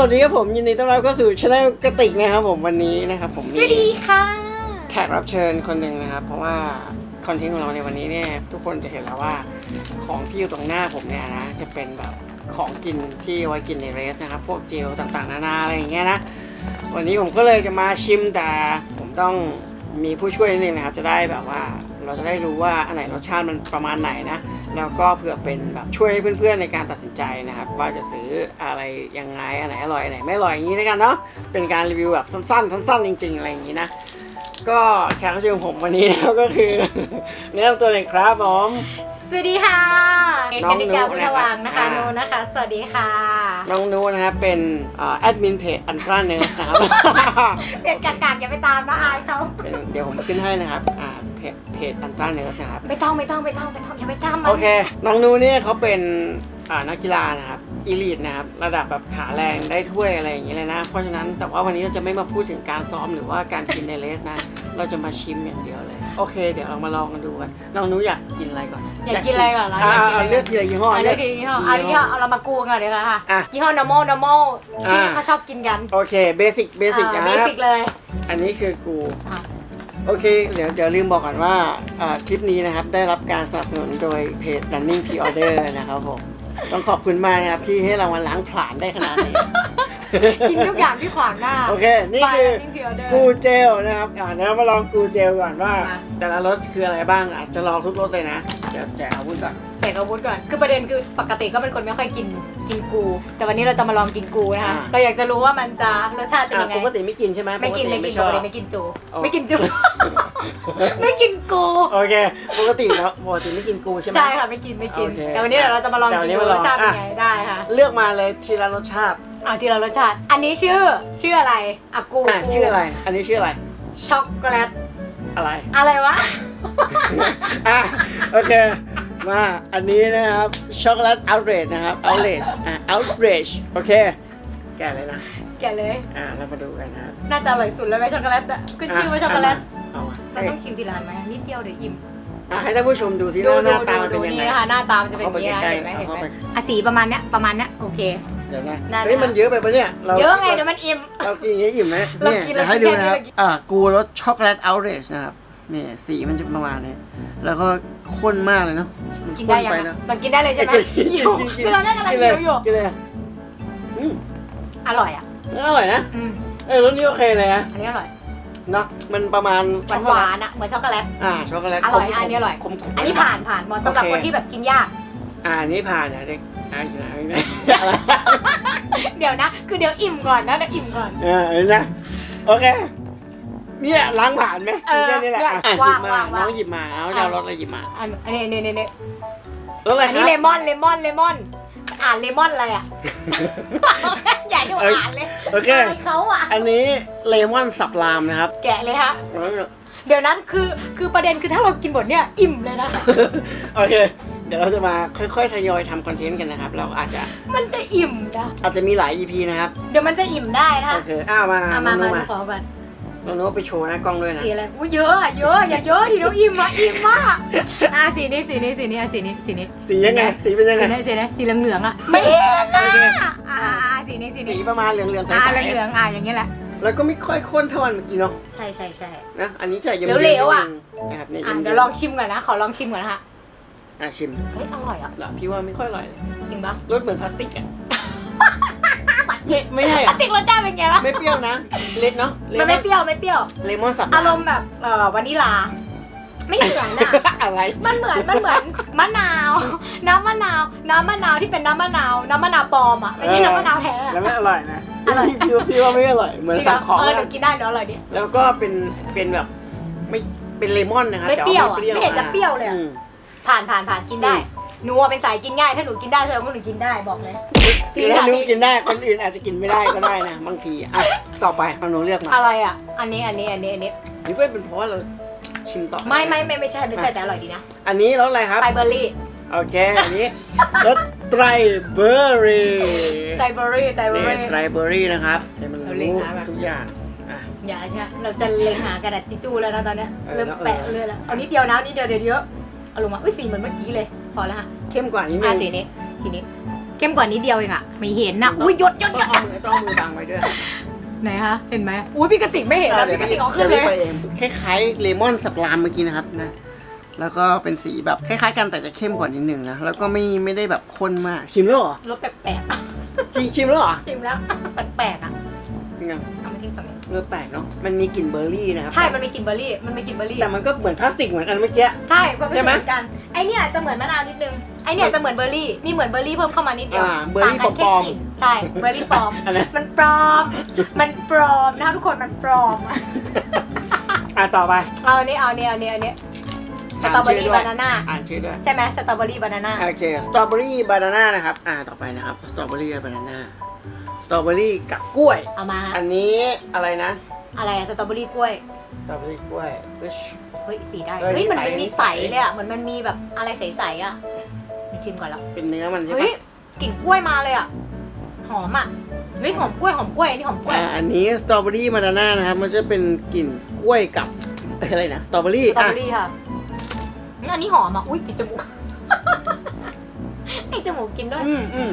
วัสดีครับผมยินดีต้อนรับเข้าสู่ช anel กระติกนะครับผมวันนี้นะครับผมสมีวัสดีค่ะแขกรับเชิญคนหนึ่งนะครับ เพราะว่าคอนเทนต์ของเราในวันนี้เนี่ยทุกคนจะเห็นแล้วว่าของที่อยู่ตรงหน้าผมเนี่ยนะจะเป็นแบบของกินที่ไว้กินในเรสนะครับพวกเจลต่างๆ นานาอะไรอย่างเงี้ยนะวันนี้ผมก็เลยจะมาชิมแต่ผมต้องมีผู้ช่วยนิดนึงนะครับ จะได้แบบว่า เราจะได้รู้ว่าอันไหนรสชาติมันประมาณไหนนะแล้วก็เพื่อเป็นแบบช่วยให้เพื่อนๆในการตัดสินใจนะครับ ว่าจะซื้ออะไรยังไงอันไหนอร่อยอันไหนไม่อร่อยอย่างนี้แล้วกันเนาะเป็นการรีวิวแบบสั้นๆสั้นๆจริง ๆ อะไรอย่างนี้นะก็แขกรับเชิญของผมวันนี้ก็คือแนะนำตัวเลยครับผม สวัสดีค่ะน้องกนิกานุพุทนะธครับวังนะคะอ่าโนนะคะ สวัสดีค่ะ น้องนูนะครับเป็นแอดมินเพจอันตราเนสนะครับเปลี่ยนกากๆอย่าไปตามนะอายเขาเป็นเดี๋ยวผมขึ้นให้นะครับอ่าเพจเพจอันตราเนสนะครับ ไม่ต้องไม่ต้องไม่ต้องไม่ต้องอย่าไปตามมัโอเค น้องนูเนี่ยเขาเป็นอ่านักกีฬานะครับ อีลีทนะครับระดับแบบขาแรงได้ถ้วยอะไรอย่างเงี้ยเลยนะ เพราะฉะนั้นแต่ว่าวันนี้เราจะไม่มาพูดถึงการซ้อมหรือว่าการกินในเลสนะ เราจะมาชิมอย่างเดียวเลย โอเค เดี๋ยวเรามาลองกันดูกันน้องนูอยากกินอะไรก่อนอยากกินอะไรก่อนเหรออ่าอยากกินเอาอะไรเลือกทีละยี่ห้ออะเลือกทียี่ห้อเอายี่ห้อเอาเรามากูกันก่อนเดี๋ยวค่ะอะยี่ห้อ normal normal ที่อ่าเขาชอบกินกัน โอเคเบสิกเบสิกอ่านะเบครับสิกเลย อันนี้คือกูอะโอเค เดี๋ยวเดี๋ยวลืมบอกก่อนว่าอ่าคลิปนี้นะครับ ได้รับการสนับสนุนโดยเพจ Running Pre-order นะครับผม ต้องขอบคุณมากนะครับที่ให้เรามาล้างผลาญได้ขนาดนี้ กินทุกอย่างที่ขวางหน้าโอเค นี่คือ By Running Pre-order กูเจลนะครับอ่าเดี๋ยวมาลองกูเจลก่อนว่า มา แต่ละรสคืออะไรบ้างอาจจะลองทุกรสเลยนะเดี๋ยวแจกอาวุธก่อน ใส่อาวุธก่อน คือประเด็นคือปกติก็เป็นคนไม่ค่อยกินกินกู แต่วันนี้เราจะมาลองกินกูนะคะ อ่า เราอยากจะรู้ว่ามันจะรสชาติเป็นอ่ายังไง ปกติไม่กินใช่ไหมไม่กินปไม่กินชปอบกติไม่กินจู อ๋อ ไม่กินจู ไม่กินกู โอเค ปกติแล้วปกติไม่กินกูใช่ไหม ใช่ค่ะไม่กินไม่กิน โอเคแต่วันนี้เดี๋ยวเราจะมาลองแต่วักินนนี้ดูมารลรอง สชาติเป็นอะไงได้ค่ะเลือกมาเลยทีละรสชาติเอาทีละรสชาติ อันนี้ชื่อชื่ออะไรอะกูอะชื่ออะไร อันนี้ชื่ออะไร ช็อกโกแลตอะไร อะไรวะ อะโอเค มาอันนี้นะครับ ช็อกโกแลตเอาเรจนะครับเอาเรจอะเอาเรจโอเค แกะเลยนะ แกะเลย อะเรามาดูกันนะครับน่าจะอร่อยสุดแล้วไหมช็อกโกแลตอะขึ้นชื่อว่าช็อกโกแลตเอามาเราให้ต้องชิมทีละอันไหมนิดเดียวเดี๋ยวอิ่มอะให้ท่านผู้ชมดูซิดูว่าหดูน้าตาดูมันดูเป็นยังนี่ไง นะคะหน้าตามันจะเป็นเอาอย่างเข้าไปนี้นะใกล้เห็นไหมๆเห็นไหมเอาเข้าไป อะสีประมาณเนี้ยประมาณเนี้ยโอเค เดี๋ยวนะได้เฮ้ยได้มันเยอะไปปะเนี่ยราเยอะไงเดี๋ยวมันอิ่ม เรากินอย่างนี้อิ่มไหมเราเนี่ยกินเดี๋ยวเราให้กินดูนะครับแค่นี้อะกูรสช็อกโกแลตเอาเรจนะครับนี่สีมันจะประมาณนี้แล้วก็ข้นมากเลยเนาะมั กินได้ยังข้ปอะนะมันกินได้เลยใช่ไหมกินหิวกินกินคือเราได้กำลังกินเลหิวอยู่กินเลยอืมอร่อยอะอร่อยนะอืมเออรสนี้โอเคเลยนะอันนี้อร่อยเนาะมันประมาณหวานหวานๆอะเหมือนช็อกโกแลตอ่าช็อกโกแลตอร่อยขมๆอันนี้อร่อยขมๆอันนี้ผ่านผ่านเหมาะสำหรับโอเคคนที่แบบกินยากอ่าอันนี้ผ่านนะเด็กอ่าอยู่ไหนอยู่ไหนเดี๋ยวนะ คือเดี๋ยวอิ่มก่อนนะเดี๋ยวอิ่มก่อนเออเห็นนะโอเคเนี่ยล้างผ่านไหมเออแค่นี้แหละอะหวายิงบมาวางวางน้องหยิบมาเอาจะเอารสอะไรหยิบมาอันอันนี้อันนี้อั นนี้รสอะไรอันคนี้รับเลมอนเลมอนเลมอน อ่านเลมอนอะไรอะ อย่าดูอ่านเลยโอเค อายเขาอะ อันนี้เลมอนสับรามนะครับแกะเลยฮะ เดี๋ยวนั้นคือคือประเด็นคือถ้าเรากินหมดเนี่ยอิ่มเลยนะ โอเค เดี๋ยวเราจะมาค่อยๆทยอยทำคอนเทนต์กันนะครับ เราอาจจะมันจะอิ่มนะ อาจจะมีหลาย EP นะครับ เดี๋ยวมันจะอิ่มได้นะโอเคอ้าวมา อะน้มาองมานุ๊กดูมาขอก่อน น้องนุ๊กไปโชว์หน้ากล้องด้วยนะสีอะไรอุ้ยเยอะอะเยอะอย่าเยอะดิน้องอิ่มอะอิ่มมากอะสีนี้สีนี้สีนี้อะสีนี้สีนี้สียังไง สีเป็นยังไงสีนี้สีนี้สีเหลืองๆอะไม่เห็นนะโอเคอ่าอ่าสีนี้สีสีนี้ประมาณเหลืองๆใสอ่าเหลืองๆอะอย่างนี้แหละๆแล้วก็ไม่ค่อยข้นเท่าอันเมื่อกี้เนาะใช่ใช่ใช่ นะอันนี้จะเยิ้มเหลวๆอะนะครับเนี่ยอะมๆเดี๋ยวลองชิมก่อนนะขอลองชิมก่อนนะคะอะชิมเฮ้ยอร่อยอะเหรอพี่ว่าไม่ค่อยอร่อยเลยจริงปะรสเหมือนพลาสติกอะ ไม่ไม่ใช่อะอะติ๊กรสชาติเป็นไงล่ะไม่เปรี้ยวนะ เล็กเนาะเลมันไม่เปรี้ยวไม่เปรี้ยว เลมอนสับอารมณ์แบบเอ่อวานิลา ไม่เหมือนอะอะไร มันเหมือนมันเหมือนมะนาว น้ำมะนาวน้ำมะนาวที่เป็นน้ำมะนาว น้ำมะนาวปลอมอะไม่ใช่น้ำมะนาวแท้อะแล้วไม่อร่อยนะอร่อยพี่พี่ว่าพี่ว่าไม่อร่อย เหมือนจริงสั่เหรงอของเอออะเดี๋ยวกินได้เดี๋ยวอร่อยดิ แล้วก็เป็นเป็นแบบไม่เป็นเลมอนนะครับไม่แต่เปรี้ยวอะว่าไม่เห็นจะเปรี้ยวเลยอะ อืมผ่านผ่านผ่านกินได้ อืม หนูอะเป็นสายกินง่ายถ้าหนูกินได้แสดงว่าหนูกินได้บอกเลยคือถ้านุ้กินได้คนอื่นอาจจะกินไม่ได้ก็ได้นะบางทีอะต่อไปเอาหนูเลือกมาอะไรอะ อันนี้อันนี้อันนี้อันนี้นี่เป็นเพราะว่าเราชิมต่อไม่ไม่ไม่ไม่ใช่ไม่ใช่แต่อร่อยดีนะอันนี้รสอะไรครับไตเบอร์รี่โอเคอันนี้รสไตรเบอร์รี่ไตเบอร์รี่ไตเบอนี่ร์รี่ ไตรเบอร์รี่นะครับให้มันเราเล็งรู้หาแบบ ทุกอย่างอะ อย่าใช่เราจะเล็งหากระดาษทิชชู่แล้วนะตอนเนี้ยเออเริ่มแล้วแปะเลยแล้วเอานิดเดียวนะนิดเดียวเดี๋ยวเยอะเอาลงมาอุ้ยสีเหมือนเมื่อกี้เลย พอแล้วฮะเข้มกว่านิดนึอะงสีนี้สีนี้ เข้มกว่านิดเดียวเองอะไม่เห็นนะอุ้ยหยดหยดหยต้องดเอามือต้องเอามือบังไว้ด้วยไหนคะเห็นไหมอุ้ยพี่กติกไม่เห็นแล้วพี่กติกเอาขึ้นเลดี๋วยรีบไปย เองคล้ายๆเลมอนสับรามเมื่อกี้นะครับนะ แล้วก็เป็นสีแบบคล้ายๆกันแต่จะเข้มกว่านิดนึงนะ แล้วก็ไม่ไม่ได้แบบข้นมาก ชิมแล้วเหรอรสแปลกๆอะชิมชิมแล้วเหรอชิมแล้วแปลกๆอะเป็นไง เอามาทิ้งตรงนี้เออแปลกเนาะมันมีกลิ่นเบอร์รี่นะครับใช่มันมีกลิ่นเบอร์รี่มันมีกลิ่นเบอร์รี่แต่มันก็เหมือนพลาสติกเหมือนอันเมื่อกี้ ใช่ความรู้ใช่สึกไหมเหมือนกันไอเนี่ยจะเหมือนมะนาวนิดนึงไอเนี่ยจะเหมือนเบอร์รี่นี่เหมือนเบอร์รี่เพิ่มเข้ามานิดเดียวอ่าเบอร์รี่ต่างกันปลอมๆแค่กลิ่นใช่เบอร์รี่ปลอม อันนั้นมันปลอม มันปลอมนะคะทุกคนมันปลอมอะอะต่อไปเอาอันนี้เอาอันนี้เอาอันนี้เอาอันนี้สตรอเบอรี่บานาน่าอ่านชื่อด้วยใช่ไหมสตรอเบอรี่บานาน่าโอเคสตรอเบอรี่บานาน่านะครับอ่าต่อไปนะครับสตรอเบอรี่บานาน่าส ตรอเบอรี่กับกล้วย เอามาฮะอันนี้อะไรนะอะไรอะสตรอเบอรี่กล้วย สตรอเบอรี่กล้วยอึชเฮ้ยสีได้เออเฮ้ยมันใสมันมีใสใส เลยอะเหมือนมันมีแบบอะไรใสๆอะเดี๋ยวชิมก่อนแล้วเป็นเนื้อมันใช่เฮ้ปะยกลิ่นกล้วยมาเลยอะหอมอะเฮ้ยหอมกล้วยหอมกล้วยอันนี้หอมกล้วยอ่าอันนี้สตรอเบอรี่บานาน่านะครับ มันจะเป็นกลิ่นกล้วยกับ อะไรนะสตรอเบอรี่สตรออะเบอรี่ค่ะอืมอันนี้หอมอะ อุ้ยติดจมูกติดจมูกกินด้วย อืมอืม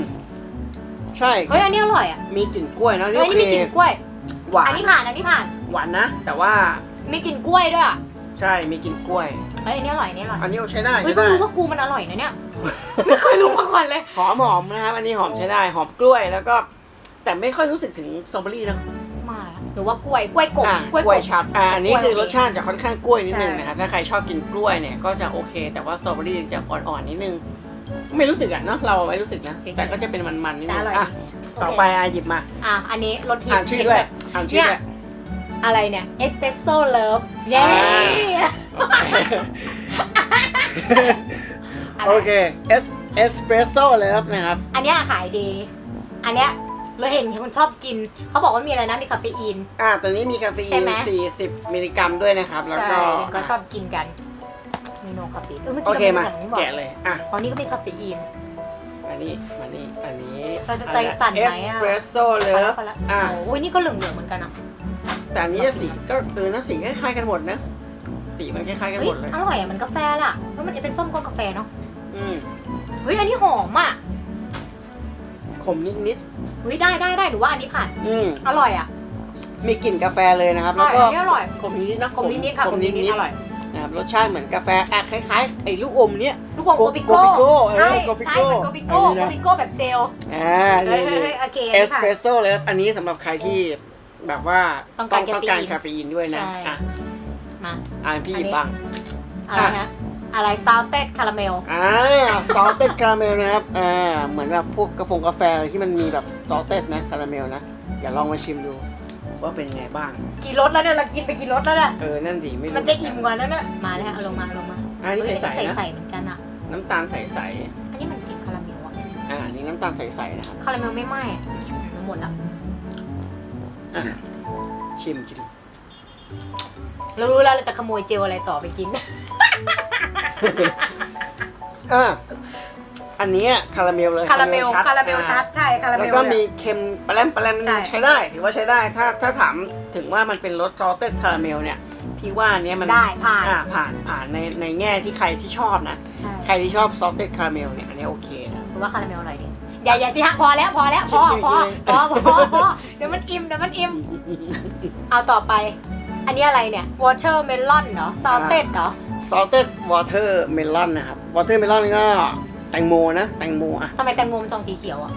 ใช่ เฮ้ยอันนี้อร่อยอะมีกลิ่นกล้วยนะเฮ้ยอันนี้มีกลิ่นกล้วย หวาอันนนี้ผ่านอันนี้ผ่าน หวานนะ แต่ว่ามีกลิ่นกล้วยด้วยอะใช่มีกลิ่นกล้วย เฮ้ยอันนี้อร่อยอันนี้อร่อย อันนี้ใช้ได้เฮ้ยใช้เพิ่งได้รู้ว่ากูมันอร่อยนะเนี่ย ไม่เคยรู้มาก่อนเลย หอมหอมนะครับอันนี้หอมใช้ได้หอมกล้วยแล้วก็ แต่ไม่ค่อยรู้สึกถึงสตรอเบอรี่นะมาหรือว่ากล้วย กล้วยกบอ่ากล้วยกล้วยกบชับอ่าอันนี้กล้วยคือรสชาติจะค่อนข้างกล้วยนิดนึงใช่ นะครับถ้าใครชอบกินกล้วยเนี่ยก็จะโอเค แต่ว่าสตรอเบอรี่จะอ่อนๆนิดนึง ไม่รู้สึกอะเนาะเราไม่รู้สึกนะแต่ก็จะเป็นมันๆนิดจะนึองร่อยอะดีต่อไปอะหยิบมา อะอันนี้รสฮิตอ่านชื่อด้วยอ่านชื่อด้วยอะไรเนี่ยเอสเปรสโซ่เลิฟเย้อ่าโอเคเอสเอสเปรสโซ่เลิฟนะครับ อันเนี้ยขายดี อันเนี้ยเราเห็นคนชอบกิน เขาบอกว่ามีอะไรนะ มีคาเฟอีน อ่าตัวนี้มีคาเฟใช่อีนไหม40 มิลลิกรัมด้วยนะครับ แล้วใช่ก็เห็นก็ชอบกินกัน มีโนคาเฟอีนเออเมื่อโอกี้เคมาเราไม่ได้บอกนี่บอกแกะเลย อะ อ๋อนี่ก็มีคาเฟอีน อันนี้มานี่อันนี้เราจะใจสั่นไหมเออะสเปรสโซ่เลิฟพอละอะ โอ้ยนี่ก็เหลืองๆเหมือนกันอะแต่อันนี้จะสีก็เออนะสีคล้ายๆกันหมดนะ สีมันคล้ายๆกันเฮ้หยมดเลย อร่อยอะมันกาแฟล่ะเฮ้ยมันเป็นส้มก้นกาแฟเนาะอืมเฮ้ยอันนี้หอมอะขมนิดเฮ้ยได้ได้ได้หรือว่าอันนี้ผ่านๆอืมอร่อยอะมีกลิ่นกาแฟเลยนะครับ อแล้วร่อยก็อันนี้อร่อยขมนิดๆนะกลมนิดๆค่ะกลมนิดๆอร่อย นะครับรสชาติเหมือนกาแฟอะคล้ายๆ ไอ้ลูกอมเนี้ย ลูกอมโกปิโก้โกปิโก้เออใช่โกปิใช่โก้เหมือนโกปิโก้อันนี้โกนะปิโก้แบบเจลอ่าเฮ้ยนี่เฮ้ยเฮ้ยโอเคเออันสนี้ผ่านเปรสโซ่เลยอันนี้สำหรับใครที่แบบว่าต้องการต้องการคาคาเฟเฟอีอีนนด้วยนะใช่ อะมาอ่านพี่อันนี้บ้าง อะไรฮะอะไรซาวเต็ดคาราเมล อ่าซอสเต็ดคาราเมลนะครับ อ่า เหมือนแบบพวกกาแฟกาแฟอะไรที่มันมีแบบซอสเต็ดนะคาราเมลนะ อย่าลองมาชิมดู ว่าเป็นไงบ้าง กี่รสแล้วเนี่ยเรากินไปกี่รสแล้วเนี่ยเออ นั่นดิไม่รู้มันจะอิ่มกว่านั้นน่ะมาแล้วเอาลงมาเอาลงมาอ่านี่เฮ้ยใสๆนะใสๆเหมือนกันอะ น้ำตาลใสอันนี้มันกลินคาราเมลอะๆอ่านี่น้ำตาลใสๆนะครับคาราเมลไม่ไหม้อะมันหมดแล้วอะชิมชิมเรารู้แล้วเราจะขโมยเจลอะไรต่อไปกิน อ่า อันเนี้ยคาราเมลเลยคาราเมลคาราเมลอ่ชัดใช่คาราเมลแล้วก็มีเค็มปลาแรมปลาแรมใช่ใช้ได้ถือว่าใช้ได้ถ้าถ้าถามถึงว่ามันเป็นรสซอสเต็ดคาราเมลเนี่ยพี่ว่าอันเนี้ยมันได้ผ่านอ่าผ่านผ่านในในแง่ที่ใครที่ชอบนะใช่ใครที่ชอบซอสเต็ดคาราเมลเนี่ยอันนี้โอเคนะถือว่าคาราเมลอร่อยดีอย่าอย่าสิฮะพอแล้วพอแล้วพอชิมๆพอเลยพอพอพอเดี๋ยวมันอิ่มเดี๋ยวมันอิ่มเอาต่อไป อันนี้อะไรเนี่ย watermelon เหรอ salted เหรอซอสเต็ดวอเตอร์เมลอนนะครับวอเตอร์เมลอนก็ แตงโมนะ แตงโมอะ ทำไมแตงโมมันจองสีเขียวอะ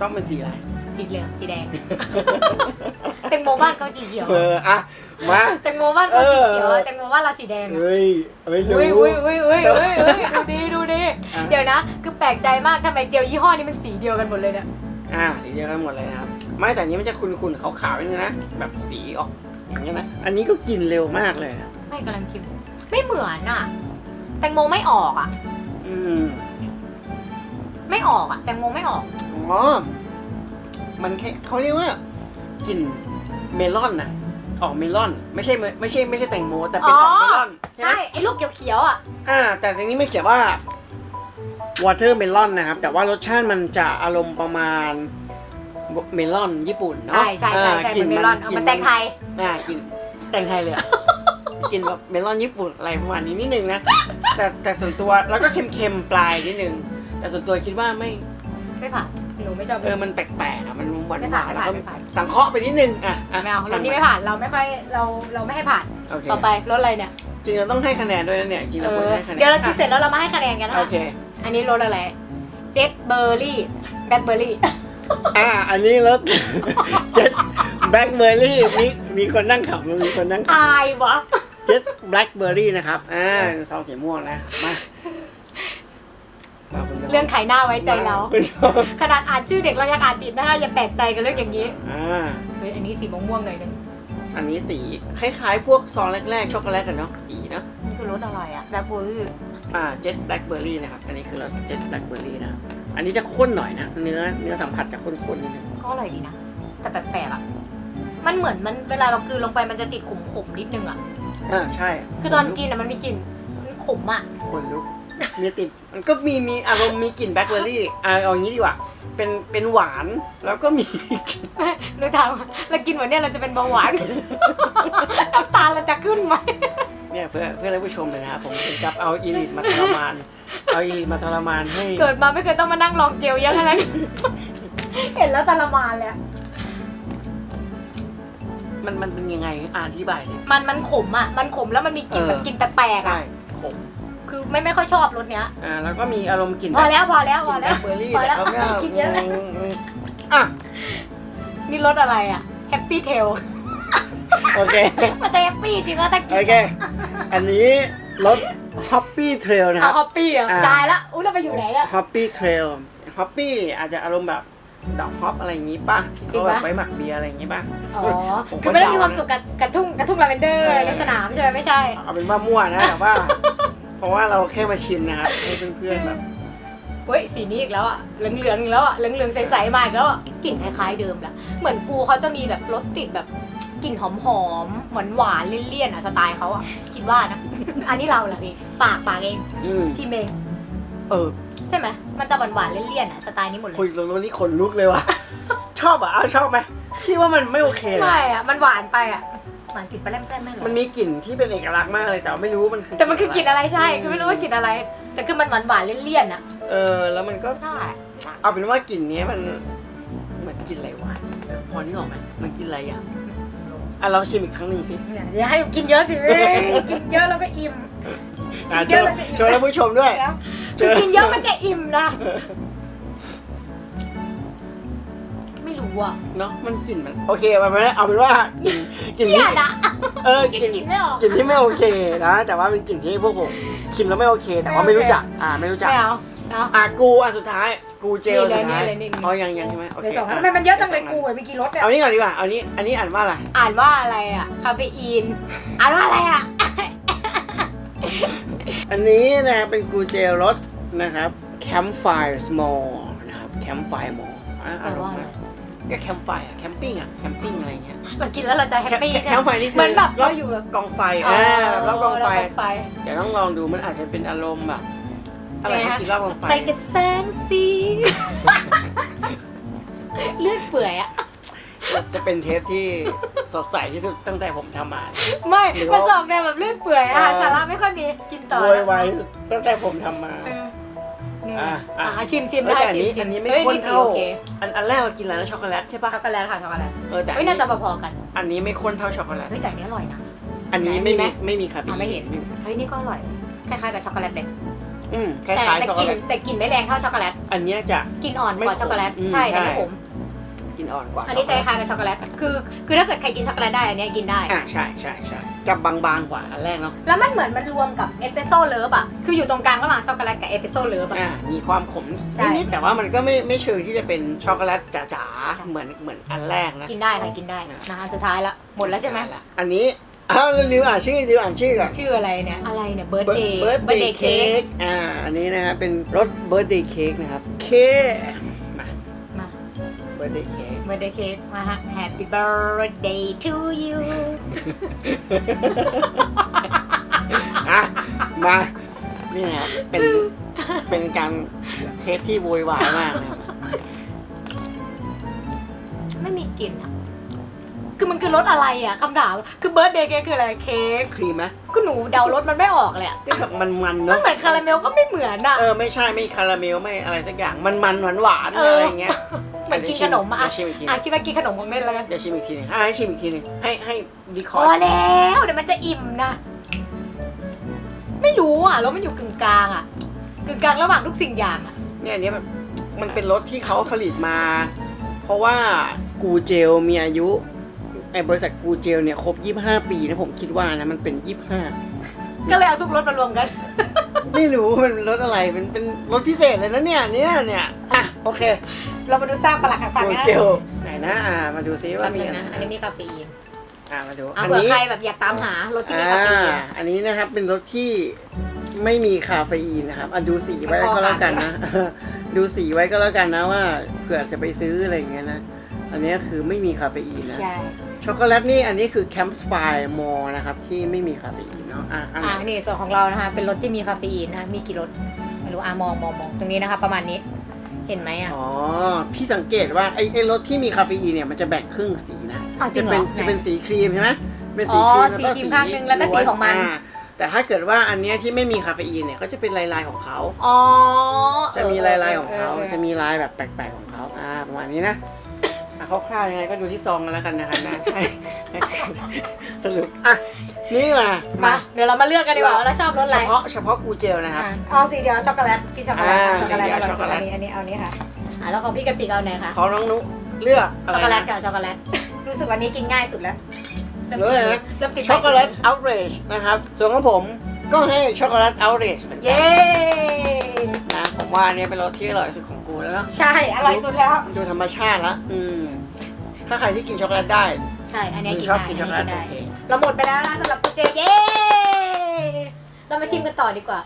ต้องเป็นสีอะไร สีเหลือง สีแดง แตงโมบ้านเขาสีเขียว เอออะ มา แตงโมบ้านเขาสีเขียวเออะอแตงโมบ้านเราสีแดงอะเฮ้ยไม่รู้ อุ้ยอุ้ยอุ้ยอุ้ยอุ้ยอุ้ยดูดีดูดีอะ เดี๋ยวนะ คือแปลกใจมากทำไมเจลยี่ห้อนี้มันสีเดียวกันหมดเลยเนี่ย อ่าสีเดียวกันหมดเลยนะครับ ไม่แต่อันนี้มันจะขุ่นๆขาวๆนิดนึงนะ แบบสีออกอย่างเงี้ยนะ อันนี้ก็กินเร็วมากเลยนะไม่กำลังชิม ไม่เหมือนอะ แตงโมไม่ออกอะอื มไม่ออกอะแตงโมไม่ออก อ๋อ มันแค่เขาเรียกว่ากลิ่นเมลอนนะออกเมลอน ไม่ใช่เมไม่ใช่ไม่ใช่แตงโมแต่เป็นออกเมลอนใช่ไหมใช่ไอ้ลูกเขียวๆอะอ่า แต่ในนี้ไม่เขียนว่า watermelon นะครับ แต่ว่ารสชาติมันจะอารมณ์ประมาณเมลอนญี่ปุ่นเนาะใช่ใช่ใช่ใช่ากเหมือนเมลอนเอากมันแตงไทย อ่ากลินแตงไทยเลยอะ กินแบบเมลอนญี่ปุ่นอะไรประมาณนี้นิดนึงนะ แต่แต่ส่วนตัวแล้วก็เค็มๆปลายนิดนึง แต่ส่วนตัวคิดว่าไม่ไม่ผ่านหนูไม่ชอบเออมันแปลกๆอะมันหวานไม่หผ่านวานไม่แล้วผ่านก็ไม่ผ่านสังเคราะห์ไปนิดนึงอะะไม่เอาช่รงถนี้ไม่ผ่านเราไม่ค่อยเราเราไม่ให้ผ่านโอเคต่อไปรถอะไรเนี่ยจริงเราต้องให้คะแนนด้วยนะเนี่ยจริงเอเราควรอให้คะแนนเดี๋ยวเรากินเสร็จแล้วเรามาให้คะแนนกันนะโอคะเค อันนี้รถอะไรเจ็ตเบอร์รี่แบล็คเบอร์รี่ อ่า อันนี้รถ เจ็ดแบล็คเบอร์รี่มี มีคนนั่งขับมีคนนั่งขับอายวะเจ็ดแบล็คเบอร์รี่นะครับอ่าซองสีม่วงนะมาาคุณเรื่องไขหน้าไว้ใจเราคุณผู้ชมขนาดอ่านชื่อเด็กเรายังอ่านผิดนะคะอย่าแปลกใจกันเรื่องอย่างนี้อ่าเฮ้ยอันนี้สีม่วงๆหน่อยนึงอันนี้สีคล้ายๆ พวกซองแรกๆช็อกโกแลตกันเนาะสีเนาะนี่คือรสอะไรอะแบล็คเบอร์รี่อ่าเจ็ดแบล็คเบอร์รี่นะครับอันนี้คือรสเจ็ดแบล็คเบอร์รี่นะอันนี้จะข้นหน่อยนะ เนื้อเนื้อสัมผัสจะข้นๆนิดนึงก็อร่อยดีนะแต่แปลกๆอะ มันเหมือนมันเวลาเรากลืนลงไปมันจะติดขมๆนิดนึงอะอ่าใช่คือตอนกินอะมันมีกลิ่นมันขมอะคนลุก มีติดมันก็มีมีอารมณ์มีกลิ่นแบล็คเบอร์รี่อ่าเอาอย่างนี้ดีกว่า เป็นเป็นหวานแล้วก็มีนึกถามว่าเรากินวันเนี้ยเราจะเป็นเบาหวาน น้ำตาลเราจะขึ้นไหม เนี่ยเพื่อเพื่อท่านผู้ชมเลยนะครับผมถึงกับเอาอีลิทมาทรมาน เอาอีลิทมาทรมานให้ เกิดมาไม่เคยต้องมานั่งลองเจลเยอะขนาดนี้ เห็นแล้วทรมานเลยอะ มันมันเป็นยังไงอ่านอธิบายเลย มันมันขมอะมันขมแล้วมันมีกลิ่นเออ แบบกลิ่นแปลกๆใช่อะขมคือไม่ไม่ค่อยชอบรสเนี้ย อ่าแล้วก็มีอารมณ์กลิ่นพอแล้วพอแล้วกพลิ่อนแบแล้ล็วคเบอร์รี่พอแต่แล้วเขาไม่เอาคิดเยอะเลยอืมอืมอะนี่รสอะไรอะแฮปปี้เทล โอเค มันจะแฮปปี้จริงว่าถ้ากิโอนเค อันนี้รถ Hoppy Trail นะคเอารับฮอปปี้อะอ่า ตายละอุ้ยเราไปอยู่ไหนอะ Hoppy Trail Hoppy อาจจะอารมณ์แบบ ดอกฮอปอะไรอย่างงี้ป่ะจริงเขาปะแบบไว้หมักเบียร์อะไรอย่างงี้ป่ะ อ๋อ ผมก็คือไม่ได้เดามีความสุขกับกับทุ่งกับทุ่งลาเวนเดอร์เออ ในสนามใช่ไหมไม่ใช่ เอาเป็นว่ามั่วนะแต่ว่า เพราะว่าเราแค่มาชิมนะครับให้เพื่อนๆแบบ เฮ้ยสีนี้อีกแล้วอะเหลืองเหลืองๆอีกแล้วอะเหลืองเหลืองๆใสๆมาอีกแล้วอะกลิ่นคล้ายๆเดิมแหละ เหมือนกูเขาจะมีแบบรสติดแบบกลิ่นหอมๆหวานหวานๆเลี่ยนๆอะสไตล์เขาอะคิดว่านะ อันนี้เราแหละพี่ปากปากเองอืมชิมเอง เออ ใช่ไหมมันจะหวานหวานๆเลี่ยนๆอะสไตล์นี้หมดเลคุยยตรงนี้ขนลุกเลยว่ะ ชอบอะอ้าวชอบไหมพี่ว่ามันไม่โอเคเลยไม่อะมันหวานไปอะหวานติดไปแล่มๆไม่หรอมันมีกลิ่นที่เป็นเอกลักษณ์มากเลยแต่ว่าไม่รู้ว่ามันคือแต่มันคือกลิ่นอะไรใช่ คือไม่รู้ว่ากลิ่นอะไร แต่คือมันหวานหวานๆเลี่ยนๆอะเออ แล้วมันก็ได้เอาเป็นว่ากลิ่นนี้มันเหมือนกลิ่นอะไรวะพอนี่ออกไหมมันกลิ่นอะไรอะอะลองชิมอีกครั้งหนึ่งสิเนี่ยเดี๋ยวให้กินเยอะสิ กินเยอะแล้วก็อิ่ม อะเยโชอะว์มันจะอิ่มโชว์ท่านผู้ชมด้วยแล้วคือกินเยอะมันจะอิ่มนะ ไม่รู้อะเนาะมันกลิ่นมันโอเคมันไม่ได้เอาเป็นว่ากลิ่นกลิ่นเกลีที่ยดอะเออกกินลิ่นกินไม่ออกกลิ่นที่ไม่โอเคนะแต่ว่าเป็นกลิ่นที่พวกผมชิมแล้วไม่โอเค แต่ว่าไม่รู้จักอ่าไม่รู้จัก ไม่เอาเอา อะกูอะสุดท้ายกูเจลนี่เลยสุดท้ายนี่เลยนี่เลยอ๋อยังยังใช่ไหมโอเลเคยสองอันอะทำไมมันเยอะจังเลยกูอะมีกี่รสเนี่ย เอานี้ก่อนดีกว่าเอานี้อันนี้อ่านว่าอะไรอ่านว่าอะไรอะ คาเฟอีน อ่านว่าอะไรอะ อันนี้นะครับเป็นกูเจลรสนะครับ Campfire Small นะครับ Campfire Small อะแปลว่าอะไรก็แคมป์ไฟอะแคมปิ้งอะแคมปิ้งอะไรอย่างเงี้ยเรากินแล้วเราจะแฮปปี้แคใช่แคไหมป์ไฟนี่คืเหมือนแบบรอเราอยู่แบบ กองไฟอ่าแบบรอบกองไฟรอบกองไฟ เดี๋ยวต้องลองดูมันอาจจะเป็นอารมณ์แบบอะไรไงที่ฮะกินรอบกองไฟ ไปกับแสงสีเลือดเปื่อยอะจะเป็นเทปที่ สดใสที่สุดตั้งแต่ผมทำมา ไม่หรือมันว่าจะออกแนวแบบเลือดเปื่อยอาหารเออ สาระไม่ค่อยมีกินต่อโวยวายตั้งแต่ผมทำมา เออเนี่ยอะอะอะชิมชิมเอ้ยได้แต่อันชิมนี้ชิอัมนนี้ไม่อ้ยข้นสีเท่า โอเคอันอันแรกเรากินอะไรนะช็อกโกแลตใช่ปะช็อกโกแลตค่ะช็อกโกแลตเออแต่อัเฮ้ยนน่านี้จะพอๆกันอันนี้ไม่ข้นเท่าช็อกโกแลตเฮ้ยแต่อันนี้อร่อยนะ อันนี้แต่ไม่มีไหมมีไม่มีคาเฟอีอะนไม่เห็น เฮ้ยนี่ก็อร่อย คล้ายๆกับช็อกโกแลตเลยอืมคแต่ล้ายๆแต่ช็อกโกกลิ่นแลตแต่กลิ่นไม่แรงเท่าช็อกโกแลตอันเนี้ยจะ กลิ่นอ่อนไม่กว่าช็อกโกแลต อืมใช่แต่ไม่ใช่ ขม กินอ่อนกว่าอันนี้จะคล้ายๆกับช็อกโกแลต คือ คือถ้าเกิดใครกินช็อกโกแลตได้อันเนี้ยกินได้ อ่าใช่ใช่ใช่จะบางๆกว่าอันแรกเนาะแล้วมันเหมือนมันรวมกับเอสเปรสโซ่เลิฟอะ คืออยู่ตรงกลางระหว่างช็อกโกแลตกับเอสเปรสโซ่เลิฟอะ อ่ามีความขมใช่ นิดๆแต่ว่ามันก็ไม่ไม่เชิงที่จะเป็นช็อกโกแลตจ๋าใช่ๆเหมือนเหมือนอันแรกนะ กินได้ค่ะกินได้อะนะอันสุดท้ายละหมดแล้วใช่ไหมละอันนี้อ้าวลืมอ่านชื่อลืมอ่านชื่อก่อน ชื่ออะไรเนี่ย อะไรเนี่ยเบิร์ดเดย์ เบิร์ดเดย์เค้ก อ่า อันนี้นะฮะเป็นรสเบิร์ดเดย์เค้กนะครับเค้กมามา เบิร์ดเดย์เค้ก เบิร์ดเดย์เค้กมาฮะ Happy birthday to you อะมานี่นะครับเป็นเป็นการเทปที่โวยวายมากนะครับไม่มีกลิ่นอะ คือมันคือรสอะไรอะคำถาม คือเบิร์ดเดย์เค้กคืออะไรเค้กครีมไหมก็หนูเดารสมันไม่ออกเลยอะที่แบบมันมันๆมัเนาะนเหมือนคาราเมลก็ไม่เหมือนอะ เออไม่ใช่ไม่คาราเมลไม่อะไรสักอย่างมันมันหวานหวานๆเอออ อะไรอย่างเงี้ย เหมือนกินขนมอะเดี๋ยวชิมอีกทีอะคิดว่ากินขนมของเล่นแล้วกันเดี๋ยวชิมอีกทีหนึงอะให้ชิมอีกทีหนึงให้ให้วิเคพราะอห์แล้วเดี๋ยวมันจะอิ่มนะไม่รู้อะแล้วมันอยู่กึ่งกลางอะกึ่งกลางระหว่างทุกสิ่งอย่างอะเนี่ยอันเนี้ยมันมันเป็นรถที่เขาผลิตมา เพราะว่ากูเจลมีอายุไอ้บริษัทกูเจลเนี่ยครบ 25 ปีนะผมคิดว่านะมันเป็น 25 ก็เลยเอาทุกรสมารวมกัน ไม่รู้มันเป็นรถอะไรเป็นเป็นรถพิเศษเลยนะเนี่ยเนี่ยเนี่ยอะโอเค เรามาดูซากปลักหักปากกูนะเจลไหนนะอ่ามาดูซิว่าแป๊บมีนึงอะไรนะอันนี้มีคาเฟอีนอ่ามาดูอะอันเผื่อนี้ใครแบบอยากตามหารสที่มีอ่าคาเฟอีนอันนี้นะครับเป็นรถที่ไม่มีคาเฟอีนนะครับอะดูสีไว้มันพอ ก็แล้วกันขายนะ ดูสีไว้ก็แล้วกันนะว่าเผื่อจะไปซื้ออะไรอย่างเงี้ยนะอันนี้คือไม่มีคาเฟอีนนะ ใช่ช็อกโกแลตนี่อันนี้คือแคมป์ไฟมอนะครับที่ไม่มีคาเฟอีนเนาะอะอันอ่านี่ส่วนของเรานะคะเป็นรสที่มีคาเฟอีนนะคะมีกี่รสไม่รู้อะมองมองมองตรงนี้นะคะ ประมาณนี้ เห็นไหมอะ อ๋อ พี่สังเกตว่าไอ้ไอ้รสที่มีคาเฟอีนเนี่ยมันจะแบ่งครึ่งสีนะอ้าวจริจะงเหรอเป็นไหนจะเป็นสีครีมใช่ไหมเป็นสีอ๋อครีมแล้วก็สีครีมข้างหนึ่งแล้วก็สีของมันาแต่ถ้าเกิดว่าอันเนี้ยที่ไม่มีคาเฟอีนเนี่ยก็จะเป็นลายๆของเขา อ๋อจะมีลายๆของเขาออออจะมีลายแบบแปลกๆของเขาอ่าประมาณนี้นะอะคร่าวๆยังไงก็ดูที่ซองกันแล้วกันนะครับนะให้ให้สรุปอะ นี่มามาเดี๋ยวเรามาเลือกกันดีกว่าว่าเราชอบรสอะเฉไรพาะเฉพาะกูเจลนะครับ อะเอาสีเดียวช็อกโกแลตกินช็อกโกแลตอ่าช็อกโกแลตสีเดียวอร่อยช็อกโกสุดแลต อันนี้อันนี้เอานี้ค่ะ อะแล้วของพี่กติกเอาไหนคะขอน้องนุเลือกอะไรช็อกโกแลตนะ กับช็อกโกแลตรู้สึกวันนี้กินง่ายสุดแล้วเลือกเลยนะ เริ่มติดช็อกโกแลตเอาเรจนะครับ ส่วนของผมก็ให้ช็อกโกแลตเอาเรจเหมือนกัเย้นะผมว่าอันเนี้ยเป็นรสที่อร่อยสุดของกูแล้วเนาะใช่ อร่อยสุดแล้วดูธรรมชาติละอืมถ้าใครที่กินช็อกโกแลตได้ ใช่ อันนี้กินชอบได้กินอันช็อกโกนี้แลกิตนได้โอเค เราหมดไปแล้วนะสำหรับกูเจเย้ เรามาชิมกันต่อดีกว่า